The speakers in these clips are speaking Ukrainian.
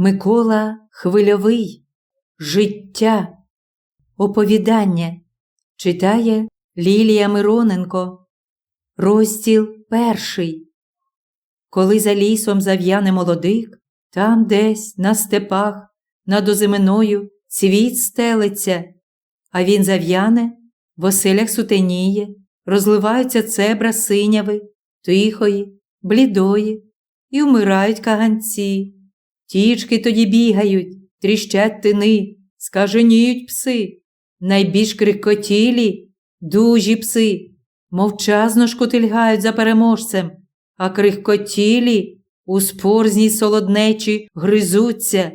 Микола Хвильовий Життя. Оповідання читає Лілія Мироненко. Розділ перший. Коли за лісом зав'яне молодик, там десь на степах, над озиминою цвіт стелиться, а він зав'яне, в оселях сутеніє, розливаються цебра синяви, тихої, блідої, і вмирають каганці. Тічки тоді бігають, тріщать тини, скаженіють пси, найбільш крикотілі, дужі пси, мовчазно шкотильгають за переможцем, а крихкотілі у спорзній солоднечі гризуться.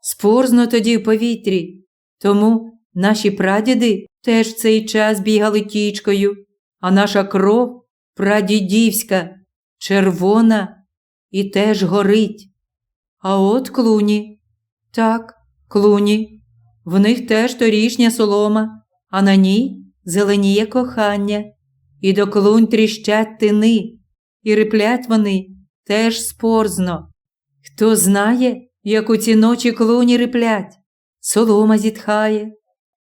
Спорзно тоді в повітрі, тому наші прадіди теж в цей час бігали тічкою, а наша кров прадідівська, червона і теж горить. А от клуні. Так, клуні. В них теж торішня солома, а на ній зеленіє кохання, і до клунь тріщать тини, і риплять вони теж спорзно. Хто знає, як у ці ночі клуні риплять, солома зітхає.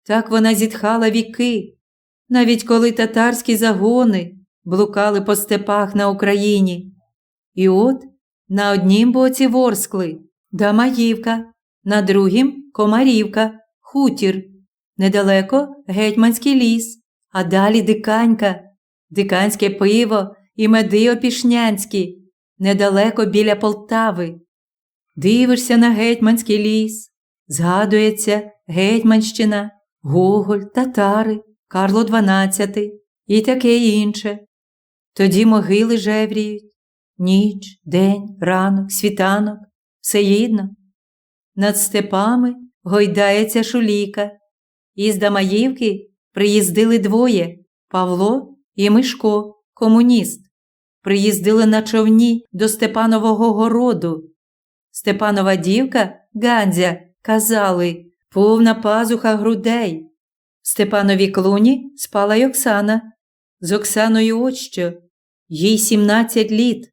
Так вона зітхала віки, навіть коли татарські загони блукали по степах на Україні. І от на однім боці Ворскли Дамаївка, на другім Комарівка, хутір, недалеко гетьманський ліс, а далі диканька, диканське пиво і меди опішнянські, недалеко біля Полтави. Дивишся на гетьманський ліс, згадується Гетьманщина, Гоголь, татари, Карло XII і таке інше. Тоді могили жевріють, ніч, день, ранок, світанок, все їдно. Над степами гойдається шуліка. Із Дамаївки приїздили двоє Павло і Мишко, комуніст. Приїздили на човні до Степанового городу. Степанова дівка, Гандзя, казали, повна пазуха грудей. В Степановій клуні спала й Оксана. З Оксаною от що. Їй 17 літ.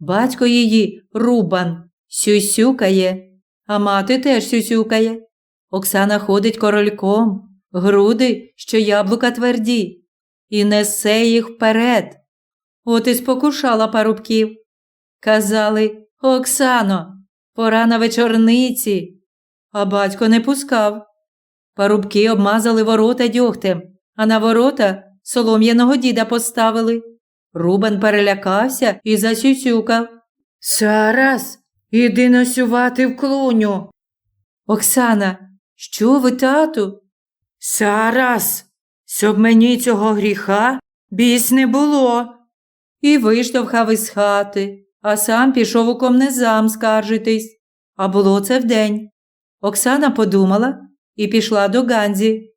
Батько її, Рубан, сюсюкає, а мати теж сюсюкає. Оксана ходить корольком, груди, що яблука тверді, і несе їх вперед. От і спокушала парубків. Казали Оксано, пора на вечорниці, а батько не пускав. Парубки обмазали ворота дьогтем, а на ворота солом'яного діда поставили. Рубен перелякався і засюсюкав. Зараз іди носювати в клуню. Оксана, що ви, тату? Зараз, щоб мені цього гріха біс не було. І виштовхав із хати, а сам пішов у комнезам скаржитись. А було це вдень. Оксана подумала і пішла до Ганзі.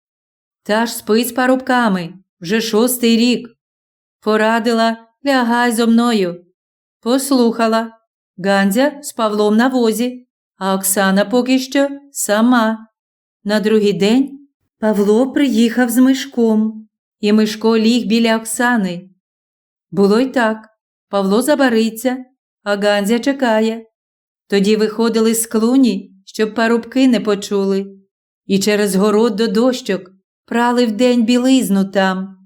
Та ж спить з парубками вже шостий рік. Порадила лягай зо мною. Послухала. Ганзя з Павлом на возі, а Оксана поки що сама. На другий день Павло приїхав з Мишком, і Мишко ліг біля Оксани. Було й так. Павло забариться, а Ганзя чекає. Тоді виходили з клуні, щоб парубки не почули, і через город до дощок прали вдень білизну там.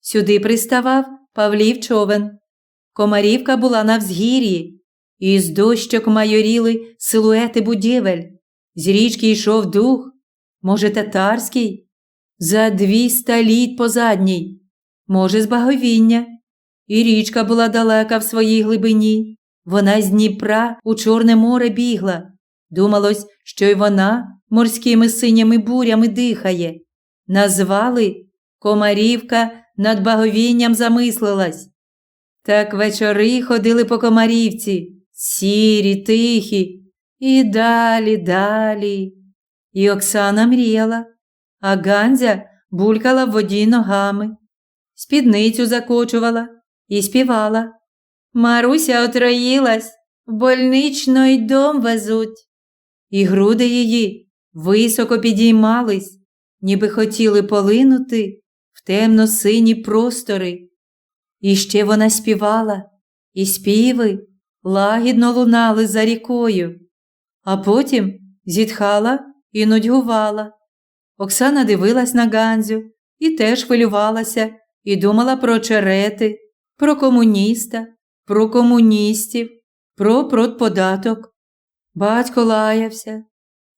Сюди приставав Павлів човен. Комарівка була на взгір'ї, і з дощок майоріли силуети будівель. З річки йшов дух, може, татарський, за двіста літ позадній, може, з баговіння. І річка була далека в своїй глибині. Вона з Дніпра у Чорне море бігла. Думалось, що й вона морськими синіми бурями дихає. Назвали Комарівка над баговінням замислилась. Так вечори ходили по комарівці, сірі, тихі, і далі, далі. І Оксана мріяла, а Ганзя булькала в воді ногами, спідницю закочувала і співала. Маруся отроїлась, в больничний дом везуть. І груди її високо підіймались, ніби хотіли полинути темно-сині простори. І ще вона співала, і співи лагідно лунали за рікою. а потім зітхала і нудьгувала. Оксана дивилась на Ганзю і теж хвилювалася і думала про черети, про комуніста, про комуністів, про продподаток. Батько лаявся,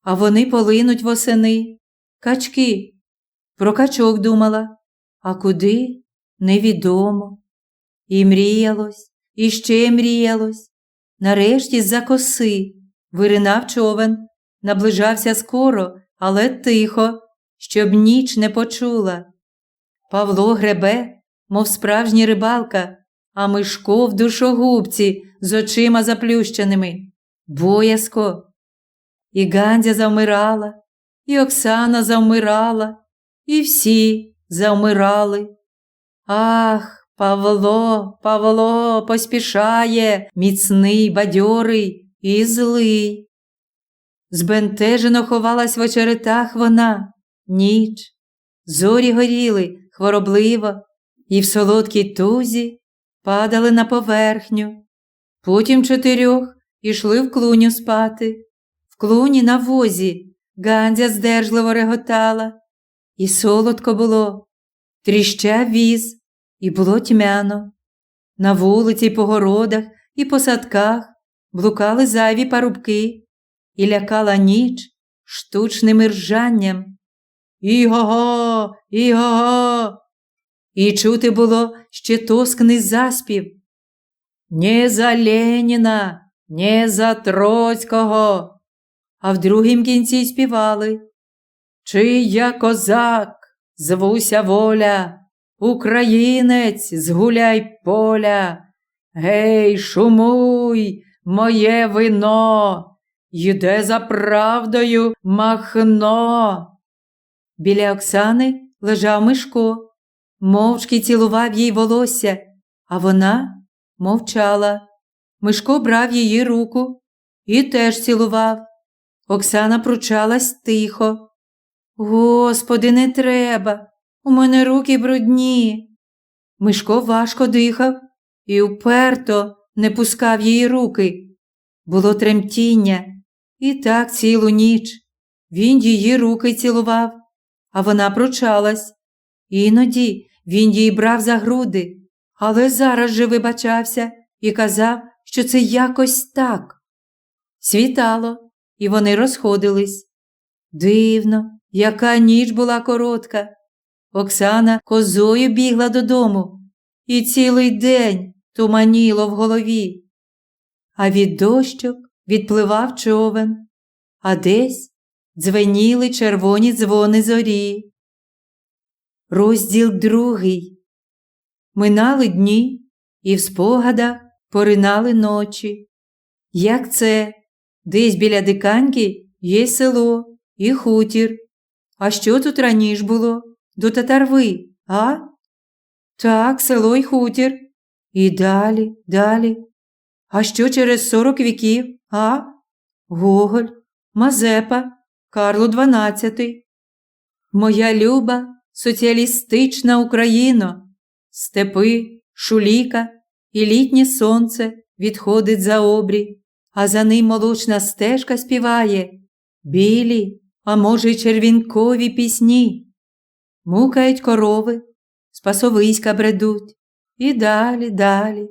а вони полинуть восени. Качки. Про качок думала, а куди невідомо. І мріялось, і ще мріялось. Нарешті з-за коси виринав човен, наближався скоро, але тихо, щоб ніч не почула. Павло гребе, мов справжній рибалка, а Мишко в душогубці з очима заплющеними. Боязко. І Гандзя завмирала, і Оксана завмирала, і всі завмирали. Ах, Павло, Павло поспішає, міцний, бадьорий і злий. Збентежено ховалась в очеретах вона, ніч. Зорі горіли хворобливо, і в солодкій тузі падали на поверхню. Потім чотирьох ішли в клуню спати. В клуні на возі Гандзя здержливо реготала, і солодко було, тріщав віз, і було тьмяно. На вулиці, й по городах і по садках блукали зайві парубки, і лякала ніч штучним ржанням. Іго-го, іго-го. І чути було ще тоскний заспів. Не за Леніна, не за Троцького. А в другім кінці співали. Чи я козак, звуся воля, Українець, згуляй поля. Гей, шумуй, моє вино, йде за правдою махно. Біля Оксани лежав Мишко, мовчки цілував їй волосся, а вона мовчала. Мишко брав її руку і теж цілував. Оксана пручалась тихо. Господи, не треба. У мене руки брудні. Мишко важко дихав і уперто не пускав її руки. Було тремтіння, і так цілу ніч. Він її руки цілував, а вона пручалась. Іноді він її брав за груди, але зараз же вибачався і казав, що це якось так. Світало, і вони розходились. Дивно, яка ніч була коротка. Оксана козою бігла додому, і цілий день туманіло в голові. А від дощок відпливав човен, а десь дзвеніли червоні дзвони зорі. Розділ другий. Минали дні, і в спогадах поринали ночі. Як це? Десь біля диканьки є село і хутір. А що тут раніше було? До татарви, а? Так, село й хутір. І далі, далі. А що через сорок віків, а? Гоголь, Мазепа, Карло XII. Моя люба соціалістична Україно, степи, шуліка і літнє сонце відходить за обрій, а за ним молочна стежка співає білі, а може, й червінкові пісні. Мукають корови, спасовиська бредуть, і далі, далі.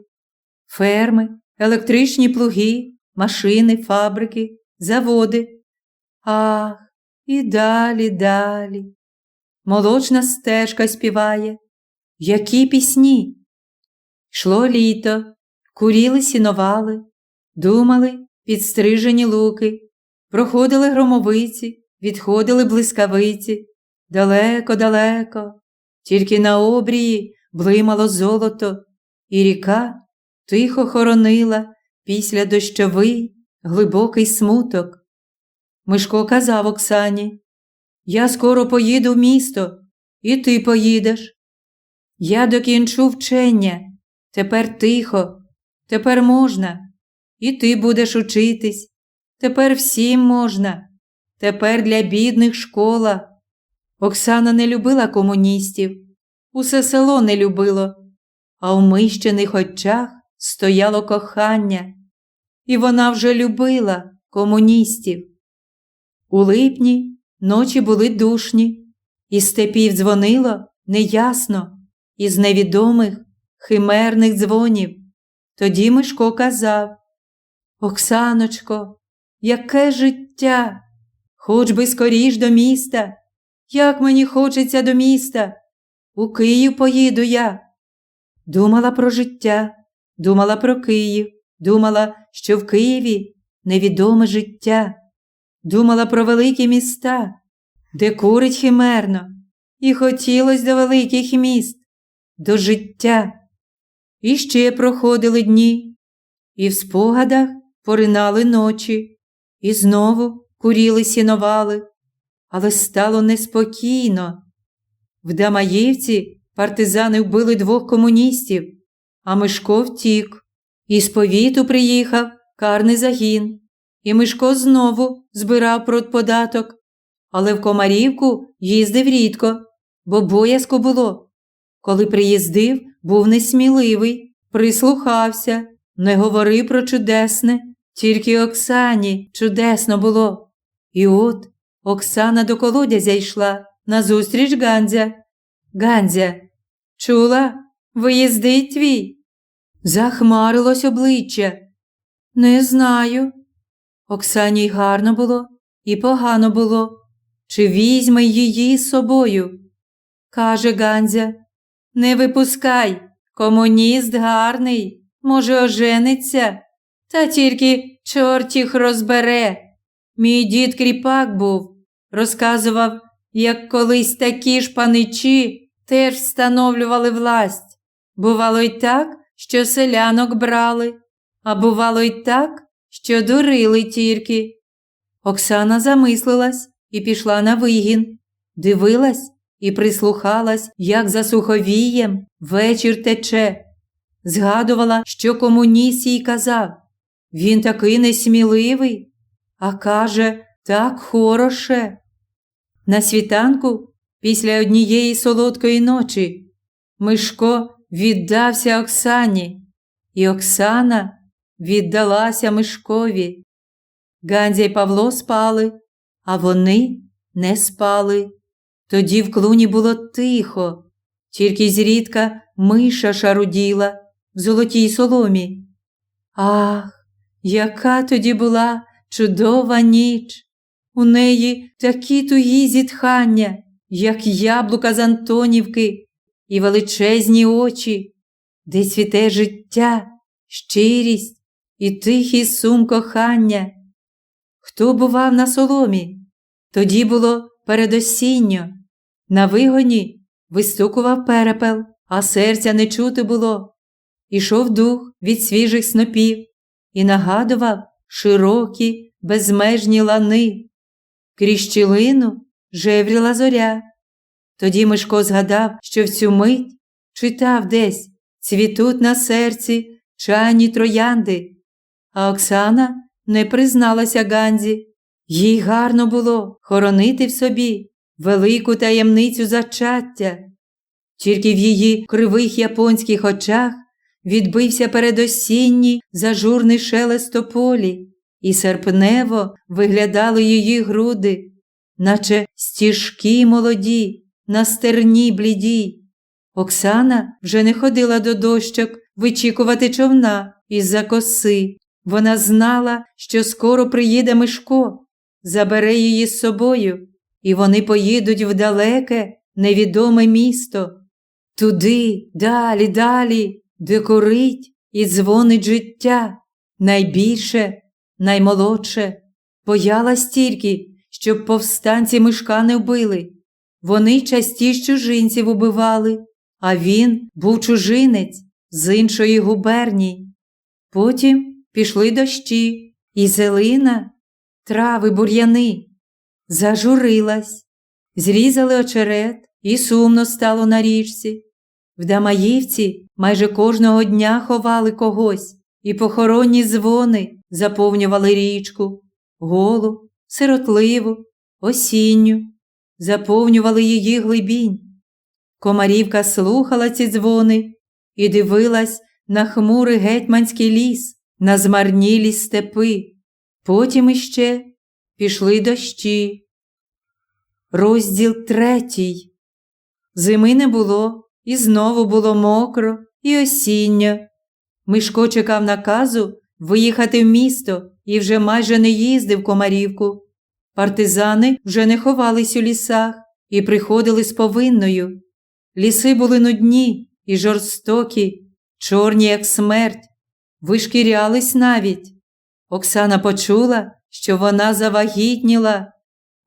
Ферми, електричні плуги, машини, фабрики, заводи. Ах, і далі, далі. Молочна стежка співає. Які пісні? Йшло літо, куріли сіновали, думали підстрижені луки, проходили громовиці, відходили блискавиці. Далеко-далеко, тільки на обрії блимало золото, і ріка тихо хоронила після дощовий глибокий смуток. Мишко казав Оксані, я скоро поїду в місто, і ти поїдеш. Я докінчу вчення, тепер тихо, тепер можна, і ти будеш учитись, тепер всім можна, тепер для бідних школа. Оксана не любила комуністів, усе село не любило, а в мищених очах стояло кохання, і вона вже любила комуністів. У липні ночі були душні, із степів дзвонило неясно, із невідомих химерних дзвонів. Тоді Мишко казав Оксаночко, яке життя! Хоч би скоріш до міста, як мені хочеться до міста. У Київ поїду я. Думала про життя, думала про Київ, думала, що в Києві невідоме життя, думала про великі міста, де курить химерно, і хотілось до великих міст, до життя. І ще проходили дні, і в спогадах поринали ночі, і знову куріли сіновали, але стало неспокійно. В Дамаївці партизани вбили двох комуністів, а Мишко втік. Із повіту приїхав карний загін, і Мишко знову збирав продподаток, але в Комарівку їздив рідко, бо боязко було. Коли приїздив, був несміливий, прислухався, не говорив про чудесне, тільки Оксані чудесно було. І от Оксана до колодязя йшла назустріч Ганзя. Ганзя, чула, виїздить твій? Захмарилось обличчя. Не знаю. Оксані й гарно було, і погано було. Чи візьме її з собою? Каже Ганзя. Не випускай, комуніст гарний, може, ожениться, та тільки чорт їх розбере. Мій дід кріпак був, розказував, як колись такі ж паничі теж встановлювали власть. Бувало й так, що селянок брали, а бувало й так, що дурили тільки. Оксана замислилась і пішла на вигін, дивилась і прислухалась, як за суховієм вечір тече. Згадувала, що комуніст їй казав. Він такий несміливий, а каже, так хороше. На світанку, після однієї солодкої ночі, Мишко віддався Оксані, і Оксана віддалася Мишкові. Ганзя й Павло спали, а вони не спали. Тоді в клуні було тихо, тільки зрідка миша шаруділа в золотій соломі. Ах, яка тоді була чудова ніч! У неї такі тугі зітхання, як яблука з Антонівки, і величезні очі, де цвіте життя, щирість і тихий сум кохання. Хто бував на соломі? Тоді було передосінньо. На вигоні вистукував перепел, а серця не чути було. Ішов дух від свіжих снопів і нагадував широкі, безмежні лани. Крізь щілину жевріла зоря. Тоді Мишко згадав, що в цю мить читав десь цвітуть на серці чайні троянди, а Оксана не призналася Ганзі. Їй гарно було хоронити в собі велику таємницю зачаття. Тільки в її кривих японських очах відбився передосінній зажурний шелест тополі, і серпнево виглядали її груди, наче стіжки молоді, на стерні бліді. Оксана вже не ходила до дощок вичікувати човна із-за коси. Вона знала, що скоро приїде Мишко, забере її з собою, і вони поїдуть в далеке, невідоме місто, туди, далі, далі, де корить і дзвонить життя, найбільше, наймолодше, боялась тільки, щоб повстанці мишка не вбили. Вони частіше чужинців убивали, а він був чужинець з іншої губернії. Потім пішли дощі, і зелина, трави, бур'яни. Зажурилась, зрізали очерет, і сумно стало на річці. В Дамаївці майже кожного дня ховали когось, і похоронні дзвони заповнювали річку, голу, сиротливу, осінню, заповнювали її глибінь. Комарівка слухала ці дзвони і дивилась на хмурий гетьманський ліс, на змарнілі степи. Потім іще пішли дощі. Розділ третій. Зими не було, і знову було мокро і осінньо. Мишко чекав наказу виїхати в місто і вже майже не їздив Комарівку. Партизани вже не ховались у лісах і приходили з повинною. Ліси були нудні і жорстокі, чорні, як смерть, вишкірялись навіть. Оксана почула, що вона завагітніла.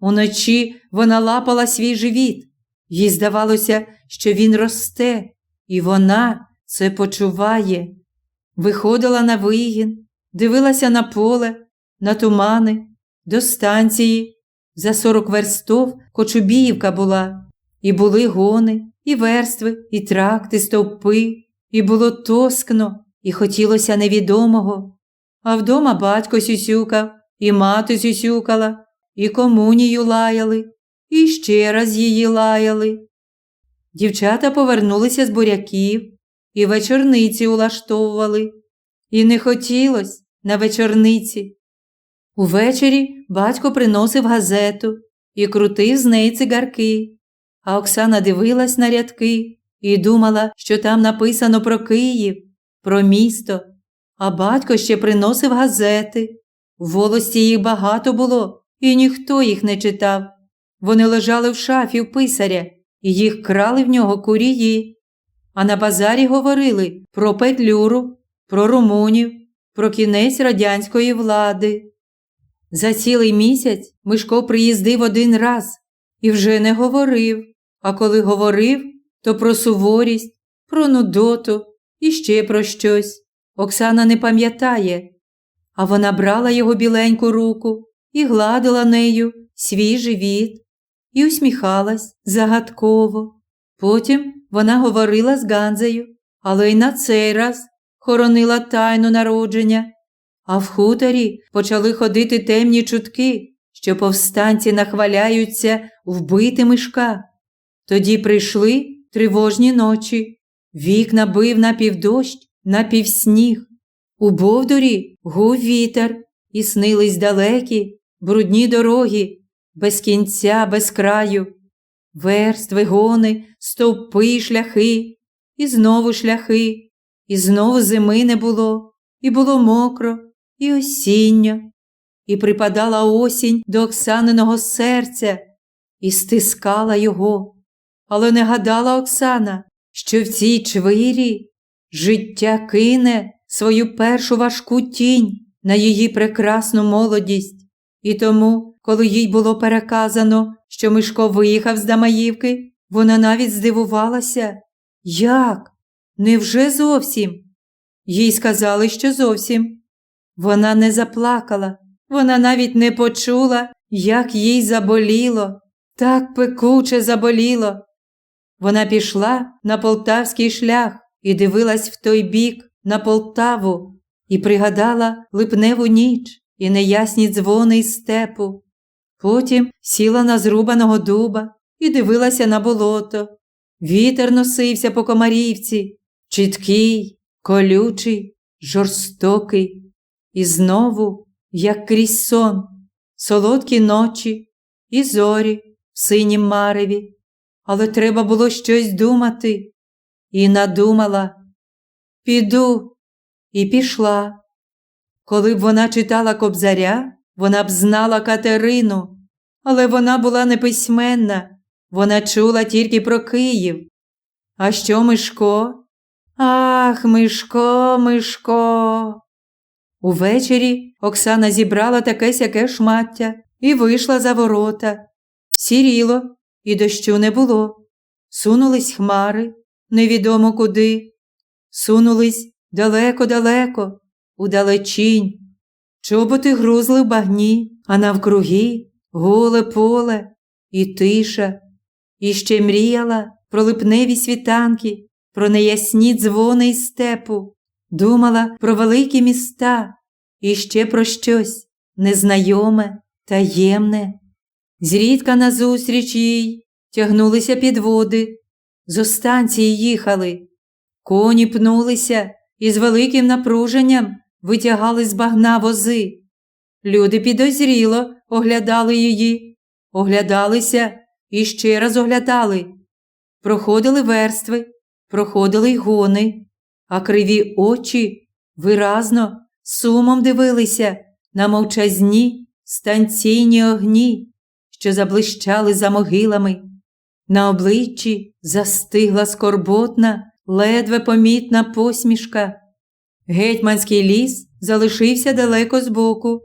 Уночі вона лапала свій живіт. Їй здавалося, що він росте, і вона це почуває. Виходила на вигін, дивилася на поле, на тумани, до станції. За сорок верстов Кочубіївка була, і були гони, і верстви, і тракти, стовпи, і було тоскно, і хотілося невідомого. А вдома батько сюсюкав, і мати сюсюкала, і комунію лаяли, і ще раз її лаяли. Дівчата повернулися з буряків і вечорниці улаштовували, і не хотілось на вечорниці. Увечері батько приносив газету і крутив з неї цигарки, а Оксана дивилась на рядки і думала, що там написано про Київ, про місто, а батько ще приносив газети. В волості їх багато було, і ніхто їх не читав. Вони лежали в шафі в писаря, і їх крали в нього курії. А на базарі говорили про петлюру, про румунів, про кінець радянської влади. За цілий місяць Мишко приїздив один раз і вже не говорив, а коли говорив, то про суворість, про нудоту і ще про щось. Оксана не пам'ятає, а вона брала його біленьку руку і гладила нею свій живіт і усміхалась загадково. Потім вона говорила з Ганзею, але й на цей раз хоронила тайну народження. А в хуторі почали ходити темні чутки, що повстанці нахваляються вбити мишка. Тоді прийшли тривожні ночі. Вікна бив напівдощ, напівсніг. У Бовдурі гув вітер, і снились далекі, брудні дороги, без кінця, без краю, верстви, гони, стовпи, шляхи, і знову шляхи, і знову зими не було, і було мокро, і осінньо, і припадала осінь до Оксаниного серця і стискала його. Але не гадала Оксана, що в цій чвирі життя кине свою першу важку тінь на її прекрасну молодість, і тому, коли їй було переказано, що Мишко виїхав з Дамаївки, вона навіть здивувалася. Як? Невже зовсім? Їй сказали, що зовсім. Вона не заплакала, вона навіть не почула, як їй заболіло, так пекуче заболіло. Вона пішла на полтавський шлях і дивилась в той бік на Полтаву і пригадала липневу ніч і неясні дзвони із степу. Потім сіла на зрубаного дуба і дивилася на болото. Вітер носився по комарівці, чіткий, колючий, жорстокий. І знову, як крізь сон, солодкі ночі і зорі в синім мареві. Але треба було щось думати. І надумала. Піду і пішла. Коли б вона читала кобзаря, вона б знала Катерину, але вона була неписьменна, вона чула тільки про Київ. А що Мишко? Ах, Мишко, Мишко. Увечері Оксана зібрала таке сяке шмаття і вийшла за ворота. Сіріло, і дощу не було. Сунулись хмари, невідомо куди. Сунулись далеко-далеко, удалечінь. Чоботи грузли в багні, а навкруги голе поле і тиша. І ще мріяла про липневі світанки, про неясні дзвони із степу думала про великі міста і ще про щось незнайоме, таємне. Зрідка назустріч їй тягнулися підводи, з останції їхали, коні пнулися і з великим напруженням витягали з багна вози. Люди підозріло оглядали її, оглядалися і ще раз оглядали. Проходили верстви, проходили й гони, а криві очі виразно сумом дивилися на мовчазні станційні огні, що заблищали за могилами. На обличчі застигла скорботна, ледве помітна посмішка. Гетьманський ліс залишився далеко збоку,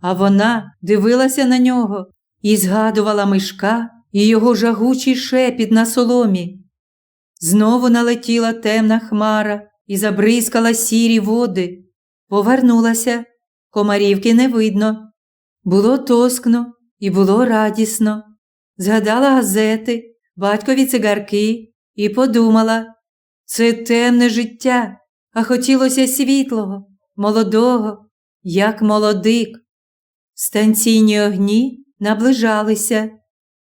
а вона дивилася на нього і згадувала мишка і його жагучий шепіт на соломі. Знову налетіла темна хмара і забризкала сірі води. Повернулася, комарівки не видно. Було тоскно і було радісно. Згадала газети, батькові цигарки і подумала це темне життя, а хотілося світлого, молодого, як молодик. Станційні огні наближалися,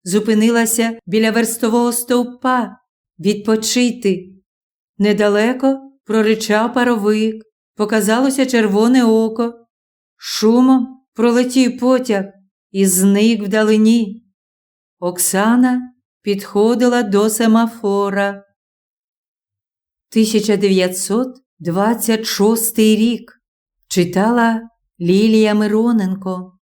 зупинилася біля верстового стовпа відпочити. Недалеко проричав паровик, показалося червоне око. Шумом пролетів потяг і зник вдалині. Оксана підходила до семафора. 1926 рік. Читала Лілія Мироненко